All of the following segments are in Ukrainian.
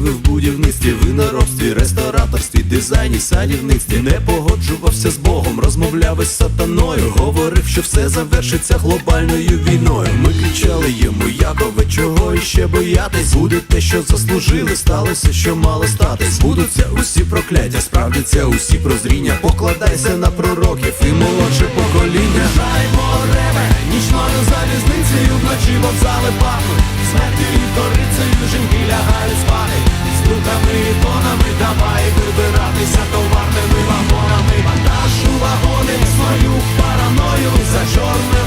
активи в будівництві, виноробстві, рестораторстві, дизайні, садівництві. Не погоджувався з Богом, розмовляв із сатаною. Говорив, що все завершиться глобальною війною. Ми кричали йому, Якове, чого іще боятись? Буде те, що заслужили, сталося, що мало статись. Збудуться усі прокляття, справдяться усі прозріння. Покладайся на пророків і молодше покоління. Жаймо ребе, нічною залізницею вночі вокзали пахнуть Смерті і корицею жінки лягають спати З і тонами давай вибиратися товарними вагонами. Вантаж вагони свою параною За чорним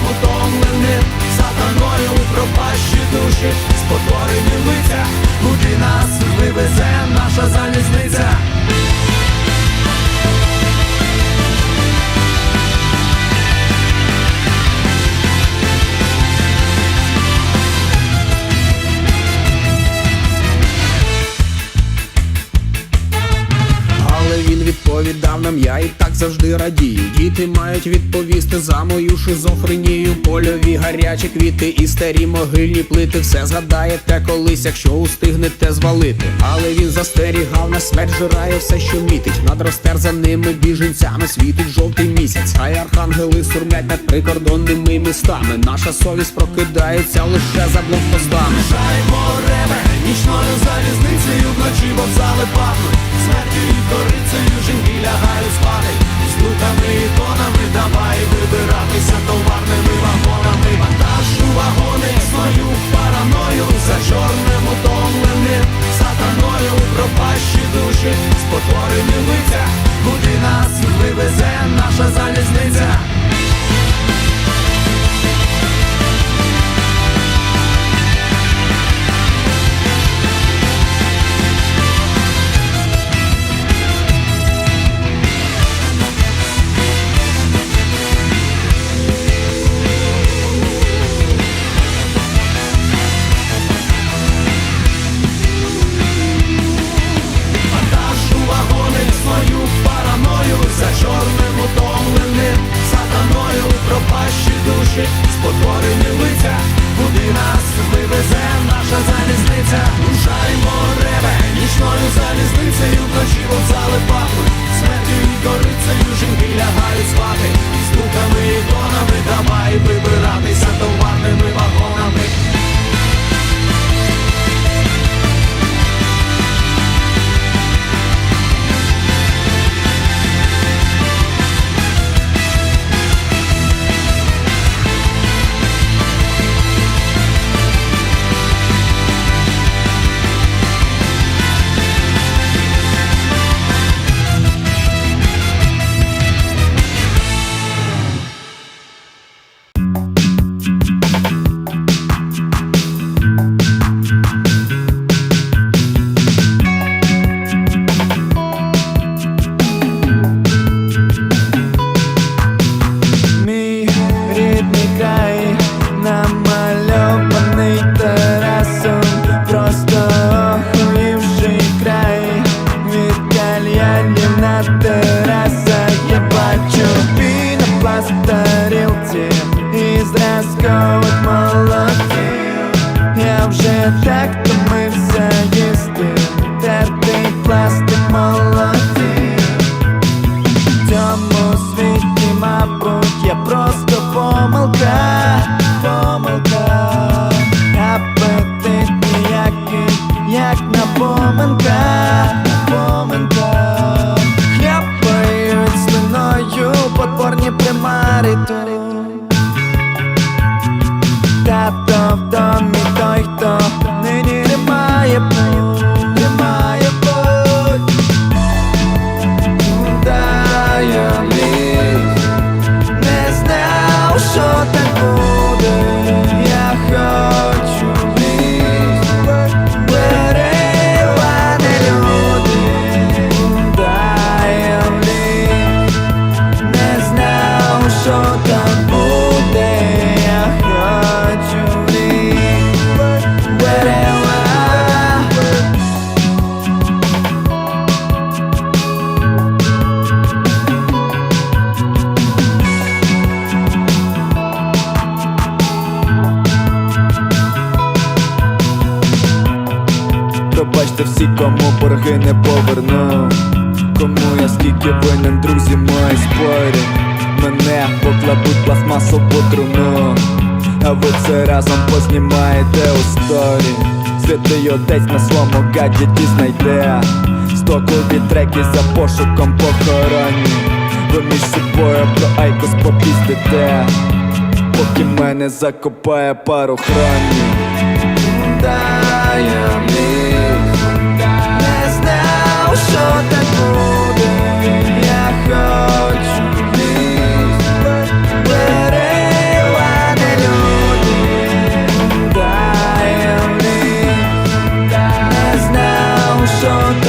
відповідав я і так завжди радію. Діти мають відповісти за мою шизофренію. Польові гарячі квіти і старі могильні плити. Все згадаєте колись, якщо устигнете звалити. Але він застерігав на смерть жирає все, що мітить. Над розтерзаними біженцями світить жовтий місяць. Хай архангели сурмять над прикордонними містами. Наша совість прокидається лише за блокпостами. Жаймо ребе, нічною залізницею вночі вокзали пахнуть Смертю і корицею жінки лягають спати З луками і тонами давай вибиратися товарними вагонами. Вантажу вагони свою параною За чорним утомленим сатаною пропащі душі. Спотворені лиця, куди нас вивезе наша залізниця спати. З луками і тонами давай вибиратися I love. Вибачте всі, кому борги не поверну. Кому я скільки винен, друзі мої спорі Мене покладуть пластмасову труну. А ви це разом познімаєте у сторі. Святий отець на своєму гаджеті знайде. Стокові треки за пошуком похоронні Ви між собою про айкос попіздите. Поки мене закопає пару хронів. Таємниць Don't